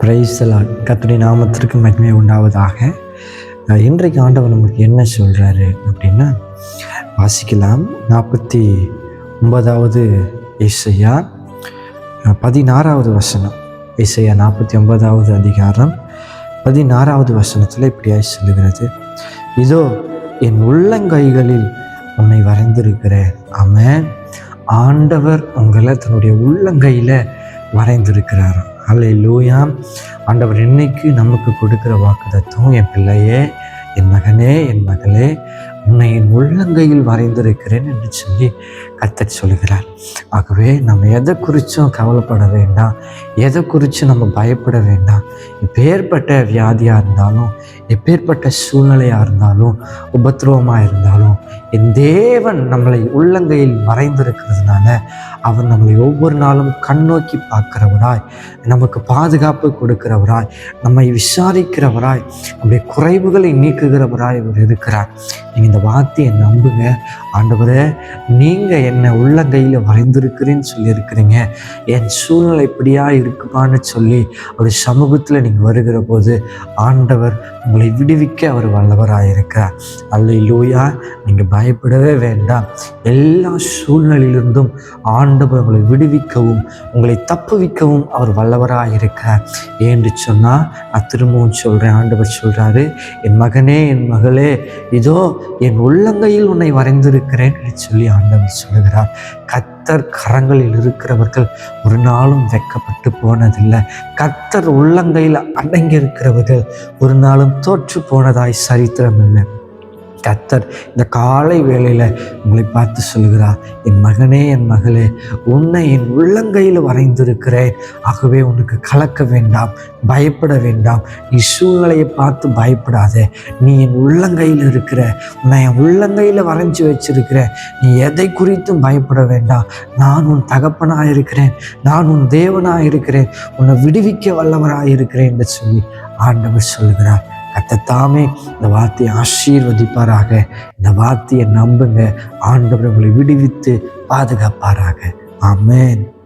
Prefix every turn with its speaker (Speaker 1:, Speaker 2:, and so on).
Speaker 1: பிரைசலால் கத்துடைய நாமத்திற்கு மகிமை உண்டாவதாக. இன்றைக்கு ஆண்டவர் நமக்கு என்ன சொல்கிறாரு அப்படின்னா வாசிக்கலாம். நாற்பத்தி ஒன்பதாவது இசையா பதினாறாவது வசனம். இசையா நாற்பத்தி ஒன்பதாவது அதிகாரம் பதினாறாவது வசனத்தில் இப்படியாய் சொல்லுகிறது. இதோ என் உள்ளங்கைகளில் உன்னை வரைந்திருக்கிறேன். அவன் ஆண்டவர் உங்களை தன்னுடைய உள்ளங்கையில் வரைந்திருக்கிறார் அல்ல லூயா ஆண்டவர் இன்னைக்கு நமக்கு கொடுக்குற வாக்குதத்துவம் என் பிள்ளையே என் மகனே என் மகளே உன்னை என் உள்ளங்கையில் வரைந்திருக்கிறேன் என்று சொல்லி கத்தர் சொல்கிறார். ஆகவே நம்ம எதை குறித்தும் கவலைப்பட வேண்டாம். எதை குறித்தும் நம்ம பயப்பட வேண்டாம். எப்பேற்பட்ட வியாதியாக இருந்தாலும் எப்பேற்பட்ட சூழ்நிலையாக இருந்தாலும் உபத்திரவமாக இருந்தாலும் என் தேவன் நம்மளை உள்ளங்கையில் மறைந்திருக்கிறதுனால அவர் நம்மளை ஒவ்வொரு நாளும் கண்ணோக்கி பார்க்கிறவராய் நமக்கு பாதுகாப்பு கொடுக்கிறவராய் நம்மை விசாரிக்கிறவராய் நம்முடைய குறைவுகளை நீக்குகிறவராய் அவர் இருக்கிறார். நீங்கள் இந்த வார்த்தையை நம்புங்க. ஆண்டவரே நீங்கள் என்னை உள்ளங்கையில் வரைந்திருக்கிறேன்னு சொல்லியிருக்கிறீங்க. என் சூழ்நிலை இப்படியா இருக்குமான்னு சொல்லி ஒரு சமூகத்தில் நீங்கள் வருகிற போது ஆண்டவர் உங்களை விடுவிக்க அவர் வல்லவராக இருக்கிறார் அல்ல லூயா நீங்கள் பயப்படவே வேண்டாம். எல்லா சூழ்நிலையிலிருந்தும் ஆண்டவர் உங்களை விடுவிக்கவும் உங்களை தப்புவிக்கவும் அவர் வல்லவராக இருக்கிறார் ஏன்னு சொன்னால் நான் திரும்பவும் சொல்கிறேன் ஆண்டவர் சொல்கிறாரு என் மகனே என் மகளே இதோ என் உள்ளங்கையில் உன்னை வரைந்திருக்கிறேன் என்று சொல்லி ஆண்டவர் சொல்லுகிறார். கத்தர் கரங்களில் இருக்கிறவர்கள் ஒரு நாளும் வெக்கப்பட்டு போனதில்லை. கத்தர் உள்ளங்கையில் அடங்கி இருக்கிறவர்கள் ஒரு நாளும் தோற்று போனதாய் சரித்திரம் இல்லை. கத்தர் இந்த காலை வேளையில் உங்களை பார்த்து சொல்கிறார் என் மகனே என் மகளே உன்னை என் உள்ளங்கையில் வரைந்திருக்கிறேன். ஆகவே உனக்கு கலக்க வேண்டாம் பயப்பட வேண்டாம். நீ சூழ்நிலையை பார்த்து பயப்படாத. நீ என் உள்ளங்கையில் இருக்கிற உன்னை என் உள்ளங்கையில் வரைஞ்சி வச்சிருக்கிற நீ எதை குறித்தும் பயப்பட வேண்டாம். நான் உன் தகப்பனாக இருக்கிறேன் நான் உன் தேவனாக இருக்கிறேன் உன்னை விடுவிக்க வல்லவராக இருக்கிறேன் என்று சொல்லி ஆண்டவர் சொல்கிறார் கத்தத்தாமே இந்த வார்த்தையை ஆசீர்வதிப்பாராக. இந்த வார்த்தையை நம்புங்க. ஆண்டவர் உங்களை விடுவித்து பாதுகாப்பாராக. ஆமேன்.